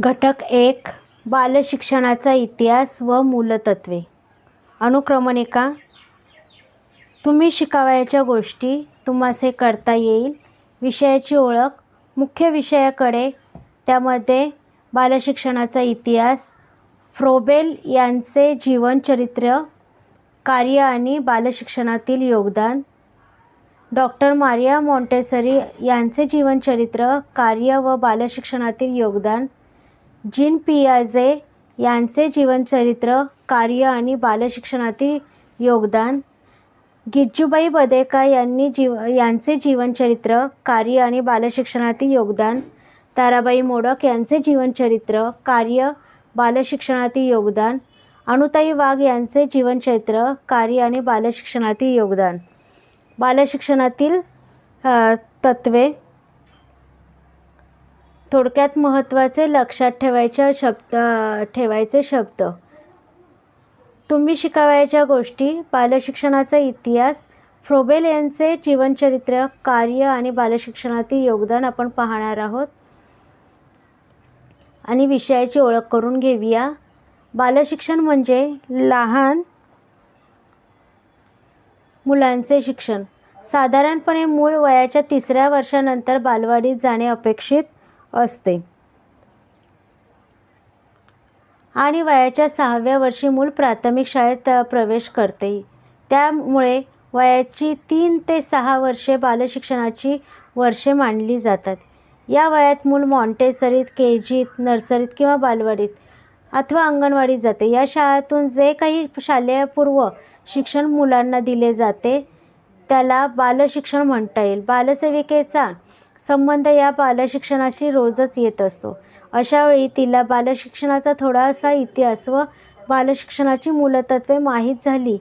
घटक एक बालशिक्षणाचा इतिहास व मूलतत्वे. अनुक्रमणिका तुम्ही शिकावयाच्या गोष्टी तुम्हासे करता येईल. विषयाची ओळख मुख्य विषयाकडे. त्यामध्ये बालशिक्षणाचा इतिहास फ्रोबेल यांचे जीवनचरित्र कार्य आणि बालशिक्षणातील योगदान. डॉक्टर मारिया मॉन्टेसरी यांचे जीवनचरित्र कार्य व बालशिक्षणातील योगदान. जीन पियाजे यांचे जीवनचरित्र कार्य आणि बालशिक्षणातील योगदान गिज्जूबाई बदेका यांनी जीव यांचे जीवनचरित्र कार्य आणि बालशिक्षणातील योगदान ताराबाई मोडक यांचे जीवनचरित्र कार्य बालशिक्षणातील योगदान अनुताई वाघ यांचे जीवनचरित्र कार्य आणि बालशिक्षणातील योगदान. बालशिक्षणातील तत्त्वे थोडक्यात महत्त्वाचे लक्षात ठेवायच्या शब्द ठेवायचे शब्द. तुम्ही शिकावयाच्या गोष्टी बालशिक्षणाचा इतिहास फ्रोबेल यांचे जीवनचरित्र कार्य आणि बालशिक्षणातील योगदान आपण पाहणार आहोत. आणि विषयाची ओळख करून घेऊया. बालशिक्षण म्हणजे लहान मुलांचे शिक्षण. साधारणपणे मूळ वयाच्या तिसऱ्या वर्षानंतर बालवाडीत जाणे अपेक्षित असते. आणि वयाच्या सहाव्या वर्षी मूल प्राथमिक शाळेत प्रवेश करते. त्यामुळे वयाची तीन ते सहा वर्षे बालशिक्षणाची वर्षे मानली जातात. या वयात मूल मॉन्टेसरीत के जीत नर्सरीत किंवा बालवाडीत अथवा अंगणवाडीत जाते. या शाळेतून जे काही शालेयपूर्व शिक्षण मुलांना दिले जाते त्याला बालशिक्षण म्हणता येईल. बालसेविकेचा संबंध या बालशिक्षणाशी रोजच येत असतो. अशावेळी तिला बालशिक्षणाचा थोडासा इतिहास व बालशिक्षणाची मूलतत्वे माहीत झाली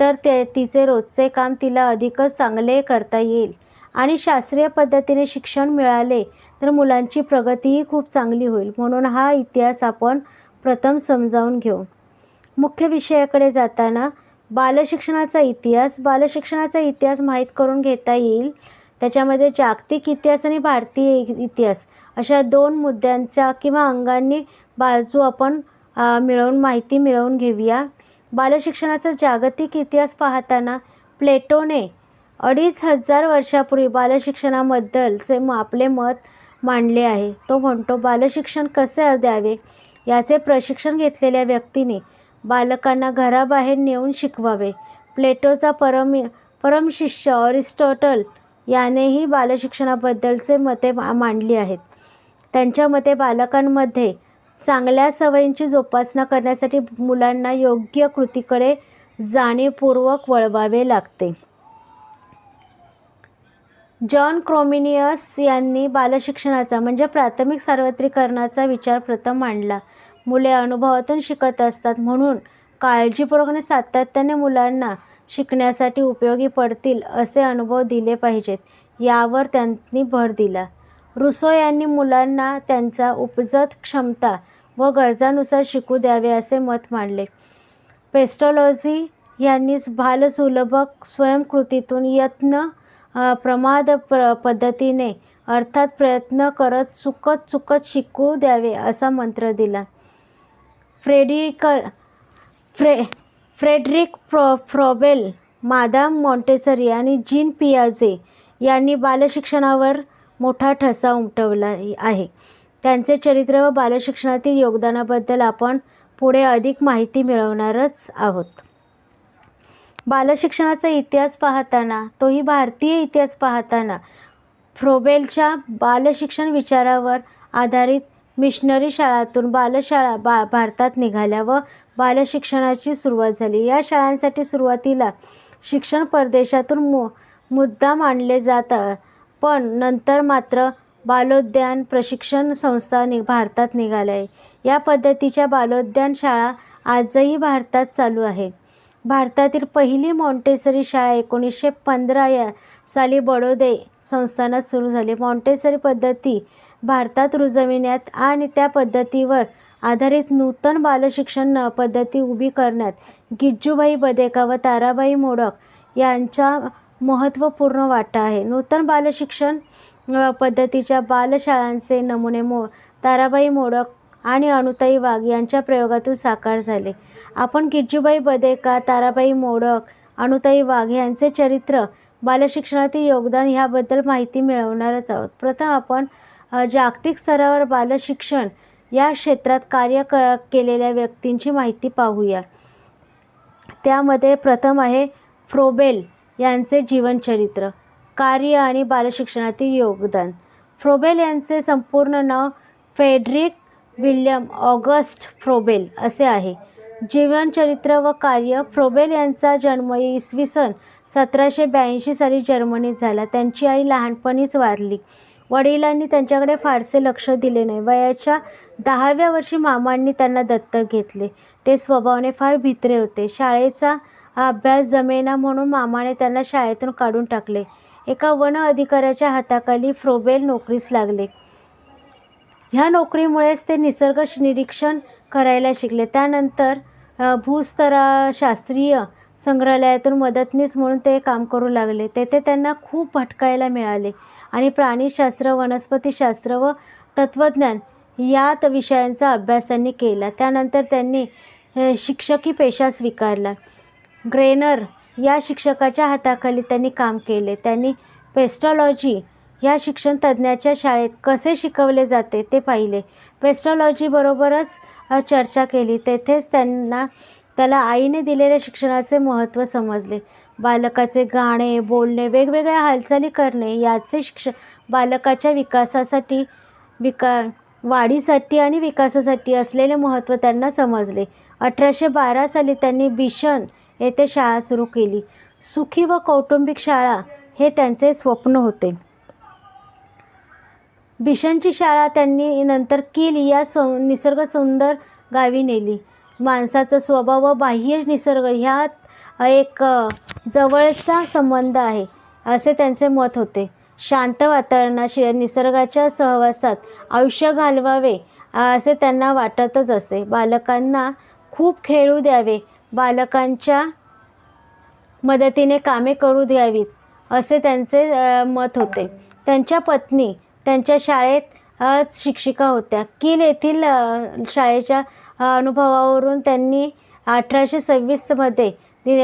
तर ते तिचे रोजचे काम तिला अधिकच चांगले करता येईल आणि शास्त्रीय पद्धतीने शिक्षण मिळाले तर मुलांची प्रगतीही खूप चांगली होईल म्हणून हा इतिहास आपण प्रथम समजावून घेऊ. मुख्य विषयाकडे जाताना बालशिक्षणाचा इतिहास बालशिक्षणाचा इतिहास माहीत करून घेता येईल त्याच्यामध्ये जागतिक इतिहास आणि भारतीय इतिहास अशा दोन मुद्द्यांचा किंवा अंगांनी बाजू आपण मिळवून माहिती मिळवून घेऊया. बालशिक्षणाचा जागतिक इतिहास पाहताना प्लेटोने अडीच हजार वर्षापूर्वी बालशिक्षणाबद्दलचे म आपले मत मांडले आहे. तो म्हणतो बालशिक्षण कसे द्यावे? याचे प्रशिक्षण घेतलेल्या व्यक्तीने बालकांना घराबाहेर नेऊन शिकवावे. प्लेटोचा परम परमशिष्य ऑरिस्टॉटल यानेही बालशिक्षणाबद्दलचे मते मा- मांडली आहेत. त्यांच्या मते बालकांमध्ये चांगल्या सवयींची जोपासना करण्यासाठी मुलांना योग्य कृतीकडे जाणीवपूर्वक वळवावे लागते. जॉन क्रोमिनियस यांनी बालशिक्षणाचा म्हणजे प्राथमिक सार्वत्रिकरणाचा विचार प्रथम मांडला. मुले अनुभवातून शिकत असतात म्हणून काळजीपूर्वक आणि सातत्याने मुलांना शिकण्यासाठी उपयोगी पडतील असे अनुभव दिले पाहिजेत. यावर त्यांनी भर दिला. रुसो यांनी मुलांना त्यांचा उपजत क्षमता व गरजानुसार शिकू द्यावे असे मत मांडले. पेस्टॉलॉजी यांनी बालसुलभ स्वयंकृतीतून यत्न प्रमाद प्र पद्धतीने अर्थात प्रयत्न करत चुकत चुकत शिकू द्यावे असा मंत्र दिला. फ्रेडिकर फ्रे फ्रेडरिक फ्रॉ फ्रॉबेल मादाम मॉन्टेसरी आणि जीन पियाजे यांनी बालशिक्षणावर मोठा ठसा उमटवला आहे. त्यांचे चरित्र व बालशिक्षणातील योगदानाबद्दल आपण पुढे अधिक माहिती मिळवणारच आहोत. बालशिक्षणाचा इतिहास पाहताना तोही भारतीय इतिहास पाहताना फ्रोबेलच्या बालशिक्षण विचारावर आधारित मिशनरी शाळातून बालशाळा बा भारतात निघाल्या व बालशिक्षणाची सुरुवात झाली. या शाळांसाठी सुरुवातीला शिक्षण परदेशातून मु मुद्दाम आणले जातं पण नंतर मात्र बालोद्यान प्रशिक्षण संस्था नि भारतात निघाल्या आहे. या पद्धतीच्या बालोद्यान शाळा आजही भारतात चालू आहे. भारतातील पहिली मॉन्टेसरी शाळा एकोणीसशे पंधरा या साली बडोदे संस्थानात सुरू झाली. मॉन्टेसरी पद्धती भारतात रुजविण्यात आणि त्या पद्धतीवर आधारित नूतन बालशिक्षण पद्धती उभी करण्यात गिज्जूबाई बदेका व ताराबाई मोडक यांचा महत्त्वपूर्ण वाटा आहे. नूतन बालशिक्षण पद्धतीच्या बालशाळांचे नमुने मो ताराबाई मोडक आणि अनुताई वाघ यांच्या प्रयोगातून साकार झाले. आपण गिज्जूबाई बदेका ताराबाई मोडक अनुताई वाघ यांचे चरित्र बालशिक्षणातील योगदान ह्याबद्दल माहिती मिळवणारच आहोत. प्रथम आपण जागतिक स्तरावर बालशिक्षण या क्षेत्रात कार्य क केलेल्या व्यक्तींची माहिती पाहूया. त्यामध्ये प्रथम आहे फ्रोबेल यांचे जीवनचरित्र कार्य आणि बालशिक्षणातील योगदान. फ्रोबेल यांचे संपूर्ण नाव फेडरिक विल्यम ऑगस्ट फ्रोबेल असे आहे. जीवनचरित्र व कार्य फ्रोबेल यांचा जन्म इसवी सन सतराशे ब्याऐंशी साली जर्मनीत झाला. त्यांची आई लहानपणीच वारली. वडिलांनी त्यांच्याकडे फारसे लक्ष दिले नाही. वयाच्या दहाव्या वर्षी मामांनी त्यांना दत्तक घेतले. ते स्वभावाने फार भित्रे होते. शाळेचा अभ्यास जमेना म्हणून मामाने त्यांना शाळेतून काढून टाकले. एका वन अधिकाऱ्याच्या हाताखाली फ्रोबेल नोकरीस लागले. ह्या नोकरीमुळेच ते निसर्ग श- निरीक्षण करायला शिकले. त्यानंतर अ, भूस्तरशास्त्रीय संग्रहालयातून मदतनीस म्हणून ते काम करू लागले. तेथे त्यांना खूप भटकायला मिळाले. आणि प्राणीशास्त्र वनस्पतीशास्त्र व तत्त्वज्ञान या त- विषयांचा अभ्यास त्यांनी केला. त्यानंतर त्यांनी शिक्षकी पेशा स्वीकारला. ग्रेनर या शिक्षकाच्या हाताखाली त्यांनी काम केले. त्यांनी पेस्टॉलॉजी या शिक्षण तज्ज्ञाच्या शाळेत कसे शिकवले जाते ते पाहिले. पेस्ट्रॉलॉजीबरोबरच चर्चा केली. तेथेच त्यांना त्याला आईने दिलेल्या शिक्षणाचे महत्त्व समजले. बालकाचे गाणे बोलणे वेगवेगळ्या हालचाली करणे याचे शिक्ष बालकाच्या विकासासाठी विका वाढीसाठी आणि विकासासाठी असलेले महत्त्व त्यांना समजले. अठराशे बारा साली त्यांनी बिशन येथे शाळा सुरू केली. सुखी व कौटुंबिक शाळा हे त्यांचे स्वप्न होते. भीषणची शाळा त्यांनी नंतर किल. या सौ निसर्ग सुंदर गावी नेली. माणसाचा स्वभाव व बाह्य निसर्ग ह्यात एक जवळचा संबंध आहे असे त्यांचे मत होते. शांत वातावरणाशिवाय निसर्गाच्या सहवासात आयुष्य घालवावे असे त्यांना वाटतच असे. बालकांना खूप खेळू द्यावे बालकांच्या मदतीने कामे करू द्यावीत असे त्यांचे मत होते. त्यांच्या पत्नी त्यांच्या शाळेत शिक्षिका होत्या. किल येथील शाळेच्या अनुभवावरून त्यांनी अठराशे सव्वीसमध्ये दि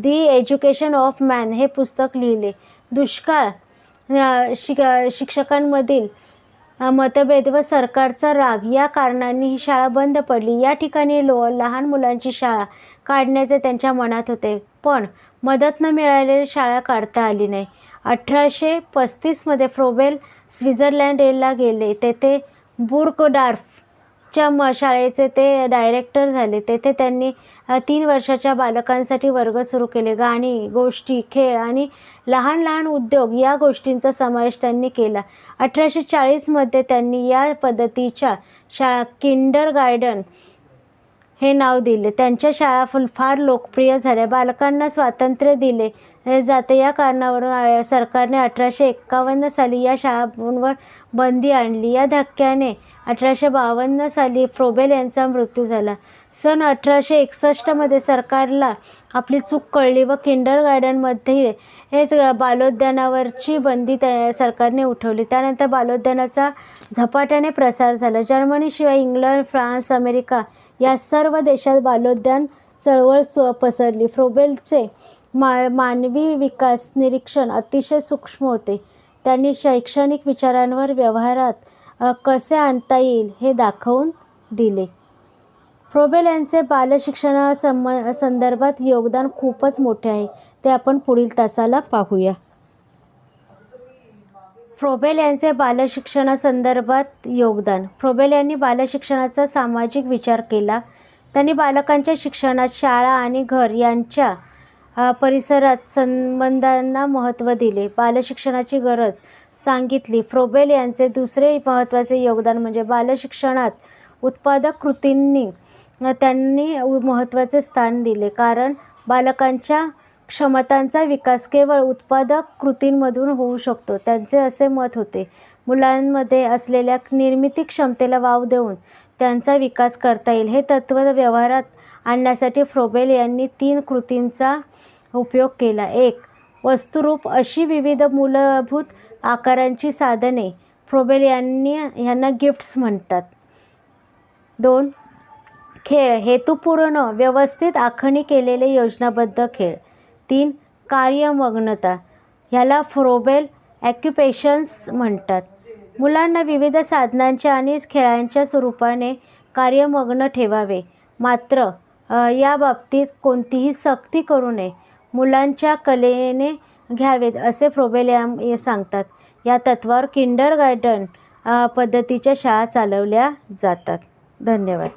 दी एज्युकेशन ऑफ मॅन हे पुस्तक लिहिले. दुष्काळ शिक शिक्षकांमधील मतभेद व सरकारचा राग या कारणांनी ही शाळा बंद पडली. या ठिकाणी लो लहान मुलांची शाळा काढण्याचे त्यांच्या मनात होते. पण मदत न मिळालेली शाळा काढता आली नाही. अठराशे पस्तीसमध्ये फ्रोबेल येला गेले. तेथे च्या म शाळेचे ते डायरेक्टर झाले. तेथे त्यांनी तीन वर्षाच्या बालकांसाठी वर्ग सुरू केले. गाणी गोष्टी खेळ आणि लहान लहान उद्योग या गोष्टींचा समावेश त्यांनी केला. अठराशे चाळीसमध्ये त्यांनी या पद्धतीच्या शाळा किंडर गार्डन हे नाव दिले. त्यांच्या शाळा फुल फार लोकप्रिय झाल्या. बालकांना स्वातंत्र्य दिले. जाते. या कारणावरून सरकारने अठराशे एक्कावन्न साली या शाळांवर बंदी आणली. या धक्क्याने अठराशे बावन्न साली फ्रोबेल यांचा मृत्यू झाला. सन अठराशे एकसष्टमध्ये सरकारला आपली चूक कळली व किंडर गार्डनमध्ये हेच बालोद्यानावरची बंदी त्या सरकारने उठवली. त्यानंतर बालोद्यानाचा झपाट्याने प्रसार झाला. जर्मनीशिवाय इंग्लंड फ्रान्स अमेरिका या सर्व देशात बालोद्यान चळवळ स्व पसरली. फ्रोबेलचे मा मानवी विकास निरीक्षण अतिशय सूक्ष्म होते. त्यांनी शैक्षणिक विचारांवर व्यवहारात कसे आणता येईल हे दाखवून दिले. फ्रोबेल यांचे बालशिक्षणा सम संदर्भात योगदान खूपच मोठे आहे. ते आपण पुढील तासाला पाहूया. फ्रोबेल यांचे बालशिक्षणासंदर्भात योगदान. फ्रोबेल यांनी बालशिक्षणाचा सामाजिक विचार केला. त्यांनी बालकांच्या शिक्षणात शाळा आणि घर यांच्या परिसरात संबंधांना महत्त्व दिले. बालशिक्षणाची गरज सांगितली. फ्रोबेल यांचे दुसरे महत्त्वाचे योगदान म्हणजे बालशिक्षणात उत्पादक कृतींनी त्यांनी महत्त्वाचे स्थान दिले. कारण बालकांच्या क्षमतांचा विकास केवळ उत्पादक कृतींमधून होऊ शकतो. त्यांचे असे मत होते. मुलांमध्ये असलेल्या निर्मिती क्षमतेला वाव देऊन त्यांचा विकास करता येईल. हे तत्त्व व्यवहारात आणण्यासाठी फ्रोबेल यांनी तीन कृतींचा उपयोग केला. एक वस्तुरूप अशी विविध मूलभूत आकारांची साधने फ्रोबेल यांनी ह्यांना गिफ्ट्स म्हणतात. दोन खेळ हेतुपूर्ण व्यवस्थित आखणी केलेले योजनाबद्ध खेळ. तीन कार्यमग्नता ह्याला फ्रोबेल ॲक्युपेशन्स म्हणतात. मुलांना विविध साधनांच्या आणि खेळांच्या स्वरूपाने कार्यमग्न ठेवावे. मात्र या बाबतीत कोणतीही सक्ती करू नये. मुलांच्या कलेने घ्यावेत असे फ्रोबेल सांगतात. या तत्त्वावर किंडर गार्डन पद्धतीच्या शाळा चालवल्या जातात. धन्यवाद.